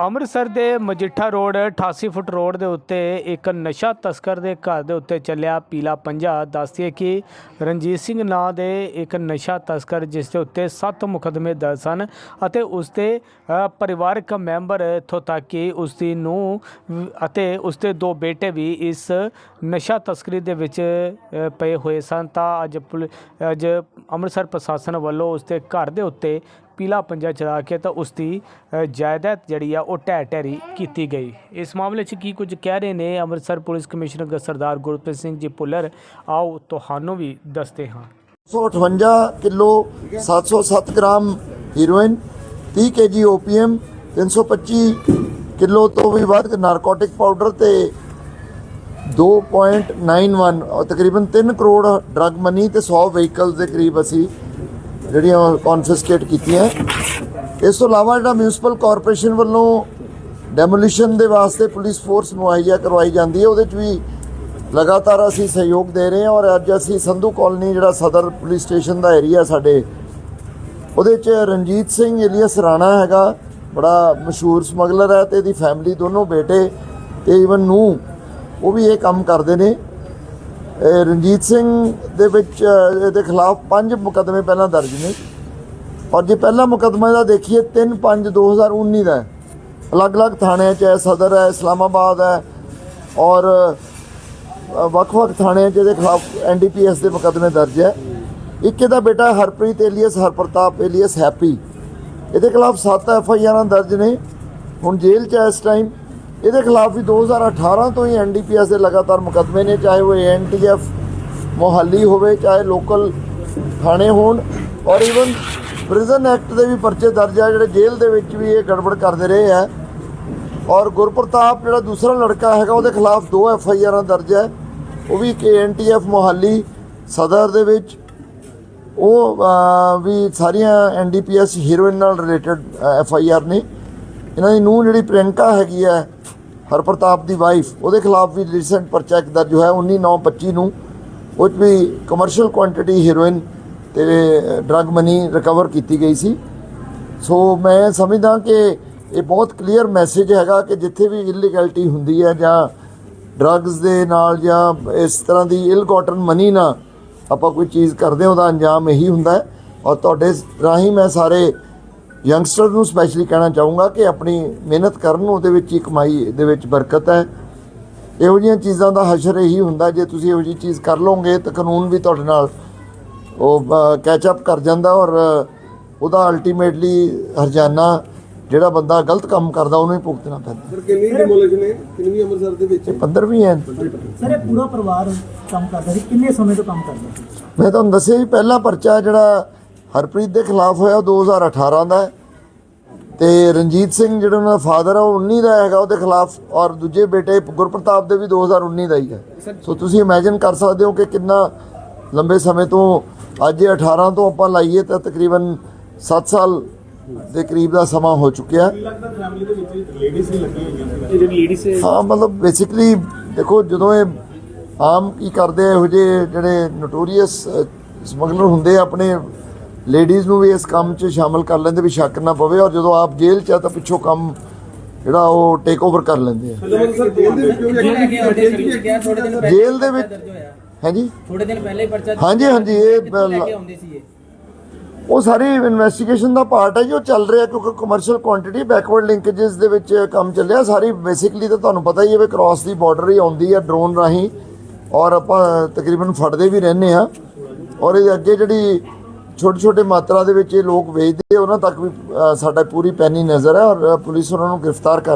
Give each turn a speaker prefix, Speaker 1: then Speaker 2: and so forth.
Speaker 1: ਅੰਮ੍ਰਿਤਸਰ ਦੇ Majitha road 88 foot road ਦੇ ਉੱਤੇ ਇੱਕ ਨਸ਼ਾ ਤਸਕਰ ਦੇ ਘਰ ਦੇ ਉੱਤੇ ਚੱਲਿਆ ਪੀਲਾ ਪੰਜਾ। ਦੱਸਦੀ ਹੈ ਕਿ ਰਣਜੀਤ ਸਿੰਘ ਨਾਂ ਦੇ ਇੱਕ ਨਸ਼ਾ ਤਸਕਰ ਜਿਸ ਦੇ ਉੱਤੇ 7 ਮੁਕੱਦਮੇ ਦਰਜ ਸਨ ਅਤੇ ਉਸ ਦੇ ਪਰਿਵਾਰਕ ਮੈਂਬਰ ਇੱਥੋਂ ਤੱਕ ਕਿ ਉਸ ਦੀ ਨੂੰ ਅਤੇ ਉਸ ਦੇ ਦੋ ਬੇਟੇ ਵੀ ਇਸ ਨਸ਼ਾ ਤਸਕਰੀ ਦੇ ਵਿੱਚ ਪਏ ਹੋਏ ਸਨ। ਤਾਂ ਅੱਜ ਪੁਲ- ਅੱਜ ਅੰਮ੍ਰਿਤਸਰ ਪ੍ਰਸ਼ਾਸਨ ਵੱਲੋਂ ਉਸ ਦੇ ਘਰ ਦੇ ਉੱਤੇ ਪੀਲਾ ਪੰਜਾ ਚਲਾ ਕੇ ਤਾਂ ਉਸ ਦੀ ਜਾਇਦਾਦ ਜਿਹੜੀ ਆ ਉਹ ਢਹਿ ਢੇਰੀ ਕੀਤੀ ਗਈ। ਇਸ ਮਾਮਲੇ 'ਚ ਕੀ ਕੁਝ ਕਹਿ ਰਹੇ ਨੇ ਅੰਮ੍ਰਿਤਸਰ ਪੁਲਿਸ ਕਮਿਸ਼ਨਰ ਸਰਦਾਰ ਗੁਰਪ੍ਰੀਤ ਸਿੰਘ ਜੀ ਭੁੱਲਰ? ਆਓ ਤੁਹਾਨੂੰ ਵੀ ਦੱਸਦੇ ਹਾਂ।
Speaker 2: 158 kilo 707 gram heroin 30 KG opium 325 kilo ਤੋਂ ਵੀ ਵੱਧ ਨਾਰਕੋਟਿਕ ਪਾਊਡਰ ਤੇ 2.91 ਔਰ ਤਕਰੀਬਨ 3 ਕਰੋੜ ਡਰੱਗ ਮਨੀ ਤੇ 100 ਵਹੀਕਲਸ ਦੇ ਕਰੀਬ ਅਸੀਂ ਜਿਹੜੀਆਂ ਕਨਫਿਸਕੇਟ ਕੀਤੀਆਂ। ਇਸ ਤੋਂ ਇਲਾਵਾ ਜਿਹੜਾ ਮਿਊਨਿਸਪਲ ਕਾਰਪੋਰੇਸ਼ਨ ਵੱਲੋਂ ਡੈਮੋਲੀਸ਼ਨ ਦੇ ਵਾਸਤੇ ਪੁਲਿਸ ਫੋਰਸ ਮੁਹੱਈਆ ਕਰਵਾਈ ਜਾਂਦੀ ਹੈ, ਉਹਦੇ 'ਚ ਵੀ ਲਗਾਤਾਰ ਅਸੀਂ ਸਹਿਯੋਗ ਦੇ ਰਹੇ ਹਾਂ ਔਰ ਅੱਜ ਅਸੀਂ ਸੰਧੂ ਕਾਲਨੀ ਜਿਹੜਾ ਸਦਰ ਪੁਲਿਸ ਸਟੇਸ਼ਨ ਦਾ ਏਰੀਆ ਸਾਡੇ, ਉਹਦੇ 'ਚ ਰਣਜੀਤ ਸਿੰਘ ਏਲੀਅਸ ਰਾਣਾ ਹੈਗਾ, ਬੜਾ ਮਸ਼ਹੂਰ ਸਮਗਲਰ ਹੈ ਤੇ ਇਹਦੀ ਫੈਮਿਲੀ ਦੋਨੋਂ ਬੇਟੇ ਤੇ ਇਵਨ ਨੂੰ ਉਹ ਵੀ ਇਹ ਕੰਮ ਕਰਦੇ ਨੇ। ਰਣਜੀਤ ਸਿੰਘ ਦੇ ਵਿੱਚ ਇਹਦੇ ਖਿਲਾਫ ਪੰਜ ਮੁਕੱਦਮੇ ਪਹਿਲਾਂ ਦਰਜ ਨੇ। ਔਰ ਜੇ ਪਹਿਲਾ ਮੁਕੱਦਮਾ ਦਾ ਦੇਖੀਏ 3 5 2019 ਦਾ ਅਲੱਗ-ਅਲੱਗ ਥਾਣਿਆਂ 'ਚ ਹੈ, ਸਦਰ ਹੈ, ਇਸਲਾਮਾਬਾਦ ਹੈ। ਔਰ ਵੱਖ-ਵੱਖ ਥਾਣਿਆਂ 'ਚ ਇਹਦੇ ਖਿਲਾਫ ਐਨਡੀਪੀਐਸ ਦੇ ਮੁਕੱਦਮੇ ਦਰਜ ਹੈ। ਇੱਕ ਇਹਦਾ ਬੇਟਾ Harpreet alias, Harpartap alias Happy. ਇਹਦੇ ਖਿਲਾਫ 7 ਐਫ ਆਈ ਆਰਾਂ ਦਰਜ ਨੇ। ਹੁਣ ਜੇਲ੍ਹ 'ਚ ਹੈ ਇਸ ਟਾਈਮ ਇਹਦੇ ਖਿਲਾਫ ਵੀ 2018 ਤੋਂ ਹੀ ਐਨਡੀਪੀਐਸ ਦੇ ਲਗਾਤਾਰ ਮੁਕੱਦਮੇ ਨੇ, ਚਾਹੇ ਉਹ ਐਨਟੀਐਫ ਮੋਹਾਲੀ ਹੋਵੇ, ਚਾਹੇ ਲੋਕਲ ਥਾਣੇ ਹੋਣ, ਔਰ ਇਵਨ ਪ੍ਰਿਜ਼ਨ ਐਕਟ ਦੇ ਵੀ ਪਰਚੇ ਦਰਜ ਆ, ਜਿਹੜੇ ਜੇਲ੍ਹ ਦੇ ਵਿੱਚ ਵੀ ਇਹ ਗੜਬੜ ਕਰਦੇ ਰਹੇ ਆ। ਔਰ ਗੁਰਪ੍ਰਤਾਪ ਜਿਹੜਾ ਦੂਸਰਾ ਲੜਕਾ ਹੈਗਾ, ਉਹਦੇ ਖਿਲਾਫ ਦੋ ਐਫ ਆਈ ਆਰਾਂ ਦਰਜ ਹੈ ਉਹ ਵੀ ਕੇਐਨਟੀਐਫ ਮੋਹਾਲੀ ਸਦਰ ਦੇ ਵਿੱਚ। ਉਹ ਵੀ ਸਾਰੀਆਂ ਐਨਡੀਪੀਐਸ ਹੀਰੋਇਨ ਨਾਲ ਰਿਲੇਟਡ ਐਫ ਆਈ ਆਰ ਨੇ। ਇਹਨਾਂ ਦੀ ਨੂੰਹ ਜਿਹੜੀ ਪ੍ਰਿਯੰਕਾ ਹੈਗੀ ਹੈ ਹਰਪ੍ਰਤਾਪ ਦੀ ਵਾਈਫ ਉਹਦੇ ਖਿਲਾਫ ਵੀ ਰੀਸੈਂਟ ਪਰਚਾ ਇੱਕ ਦਰਜ ਹੋਇਆ 19/9/25 ਨੂੰ ਉਹ 'ਚ ਵੀ ਕਮਰਸ਼ੀਅਲ ਕੁਆਂਟੀਟੀ ਹੀਰੋਇਨ ਤੇ ਡਰੱਗ ਮਨੀ ਰਿਕਵਰ ਕੀਤੀ ਗਈ ਸੀ। ਸੋ ਮੈਂ ਸਮਝਦਾ ਕਿ ਇਹ ਬਹੁਤ ਕਲੀਅਰ ਮੈਸੇਜ ਹੈਗਾ ਕਿ ਜਿੱਥੇ ਵੀ ਇਲੀਗੈਲਿਟੀ ਹੁੰਦੀ ਹੈ ਜਾਂ ਡਰੱਗਸ ਦੇ ਨਾਲ ਜਾਂ ਇਸ ਤਰ੍ਹਾਂ ਦੀ ਇਲ ਗੋਟਨ ਮਨੀ ਨਾਲ ਆਪਾਂ ਕੋਈ ਚੀਜ਼ ਕਰਦੇ ਹਾਂ, ਉਹਦਾ ਅੰਜਾਮ ਇਹੀ ਹੁੰਦਾ ਹੈ। ਔਰ ਤੁਹਾਡੇ ਰਾਹੀਂ ਮੈਂ ਸਾਰੇ ਯੰਗਸਟਰ ਨੂੰ ਸਪੈਸ਼ਲੀ ਕਹਿਣਾ ਚਾਹੂੰਗਾ ਕਿ ਆਪਣੀ ਮਿਹਨਤ ਕਰਨ ਉਹਦੇ ਵਿੱਚ ਹੀ ਕਮਾਈ ਦੇ ਵਿੱਚ ਬਰਕਤ ਹੈ। ਇਹੋ ਜਿਹੀਆਂ ਚੀਜ਼ਾਂ ਦਾ ਹਸ਼ਰ ਇਹੀ ਹੁੰਦਾ ਜੇ ਤੁਸੀਂ ਇਹੋ ਜਿਹੀ ਚੀਜ਼ ਕਰ ਲਓਗੇ ਤਾਂ ਕਾਨੂੰਨ ਵੀ ਤੁਹਾਡੇ ਨਾਲ ਉਹ ਕੈਚ ਅਪ ਕਰ ਜਾਂਦਾ ਔਰ ਉਹਦਾ ਅਲਟੀਮੇਟਲੀ ਹਰਜਾਨਾ ਜਿਹੜਾ ਬੰਦਾ ਗਲਤ ਕੰਮ ਕਰਦਾ ਉਹਨੂੰ ਹੀ ਭੁਗਤਣਾ ਪੈਂਦਾ।
Speaker 3: ਸਰ ਕਿੰਨੀ ਡਿਮੋਲੀਸ਼ਨ ਹੈ ਕਿੰਨੀ ਅੰਮ੍ਰਿਤਸਰ ਦੇ ਵਿੱਚ?
Speaker 2: 15 ਵੀ ਹੈ।
Speaker 4: ਸਰ ਇਹ ਪੂਰਾ ਪਰਿਵਾਰ ਕੰਮ ਕਰਦਾ ਸੀ। ਕਿੰਨੇ ਸਮੇਂ ਤੋਂ ਕੰਮ ਕਰਦਾ ਸੀ?
Speaker 2: ਮੈਂ ਤੁਹਾਨੂੰ ਦੱਸਿਆ ਵੀ ਪਹਿਲਾ ਪਰਚਾ ਜਿਹੜਾ ਹਰਪ੍ਰੀਤ ਦੇ ਖਿਲਾਫ ਹੋਇਆ ਉਹ 2018 ਦਾ ਹੈ। ਤੇ ਰਣਜੀਤ ਸਿੰਘ ਜਿਹੜਾ ਉਹਨਾਂ ਦਾ ਫਾਦਰ ਆ, ਉਹ 19 ਦਾ ਹੈਗਾ ਉਹਦੇ ਖਿਲਾਫ, ਔਰ ਦੂਜੇ ਬੇਟੇ ਗੁਰਪ੍ਰਤਾਪ ਦੇ ਵੀ 2019 ਦਾ ਹੀ ਹੈ। ਸੋ ਤੁਸੀਂ ਇਮੇਜਿਨ ਕਰ ਸਕਦੇ ਹੋ ਕਿ ਕਿੰਨਾ ਲੰਬੇ ਸਮੇਂ ਤੋਂ, ਅੱਜ ਇਹ 18 ਤੋਂ ਆਪਾਂ ਲਾਈਏ ਤਾਂ ਤਕਰੀਬਨ 7 ਸਾਲ ਦੇ ਕਰੀਬ ਦਾ ਸਮਾਂ ਹੋ ਚੁੱਕਿਆ। ਹਾਂ, ਮਤਲਬ ਬੇਸਿਕਲੀ ਦੇਖੋ, ਜਦੋਂ ਇਹ ਆਮ ਕੀ ਕਰਦੇ ਇਹੋ ਜਿਹੇ ਜਿਹੜੇ ਨੋਟੋਰੀਅਸ ਸਮਗਲਰ ਹੁੰਦੇ ਆ ਆਪਣੇ ਲੇਡੀਜ਼ ਨੂੰ ਵੀ ਇਸ ਕੰਮ 'ਚ ਸ਼ਾਮਲ ਕਰ ਲੈਂਦੇ ਵੀ ਸ਼ੱਕ ਨਾ ਪਵੇ ਔਰ ਜਦੋਂ ਆਪ ਜੇਲ੍ਹ 'ਚ ਆ ਤਾਂ ਪਿੱਛੋਂ ਕੰਮ ਜਿਹੜਾ ਉਹ ਟੇਕ ਓਵਰ ਕਰ ਲੈਂਦੇ ਆ।
Speaker 3: ਜੇਲ੍ਹ ਦੇ ਵਿੱਚੋਂ
Speaker 2: ਹਾਂਜੀ?
Speaker 5: ਥੋੜੇ ਦਿਨ ਪਹਿਲੇ ਹੀ ਪਰਚਾ
Speaker 2: ਹਾਂਜੀ, ਹਾਂਜੀ, ਇਹ ਉਹ ਸਾਰੀ ਇਨਵੈਸਟੀਗੇਸ਼ਨ ਦਾ ਪਾਰਟ ਹੈ ਜੋ ਚੱਲ ਰਿਹਾ ਕਿਉਂਕਿ ਕਮਰਸ਼ੀਅਲ ਕੁਆਂਟੀਟੀ ਬੈਕਵਰਡ ਲਿੰਕੇजेस ਦੇ ਵਿੱਚ ਕੰਮ ਚੱਲਿਆ ਸਾਰੀ ਬੇਸਿਕਲੀ ਤਾਂ ਤੁਹਾਨੂੰ ਪਤਾ ਹੀ ਹੈ ਵੀ ਕ੍ਰਾਸ ਦੀ ਬਾਰਡਰ ਹੀ ਆਉਂਦੀ ਹੈ ਡਰੋਨ ਰਾਹੀਂ ਔਰ ਆਪਾਂ ਤਕਰੀਬਨ ਫੜਦੇ ਵੀ ਰਹਿੰਦੇ ਆ ਔਰ ਇਹ ਅੱਗੇ ਜਿਹੜੀ ਛੋਟੇ ਛੋਟੇ ਮਾਤਰਾ ਦੇ ਵਿੱਚ ਇਹ ਲੋਕ ਵੇਚਦੇ ਉਹਨਾਂ ਤੱਕ ਵੀ ਸਾਡਾ ਪੂਰੀ ਪੈਨੀ ਨਜ਼ਰ ਹੈ ਔਰ ਪੁਲਿਸ ਉਹਨਾਂ ਨੂੰ ਗ੍ਰਿਫਤਾਰ ਕਰ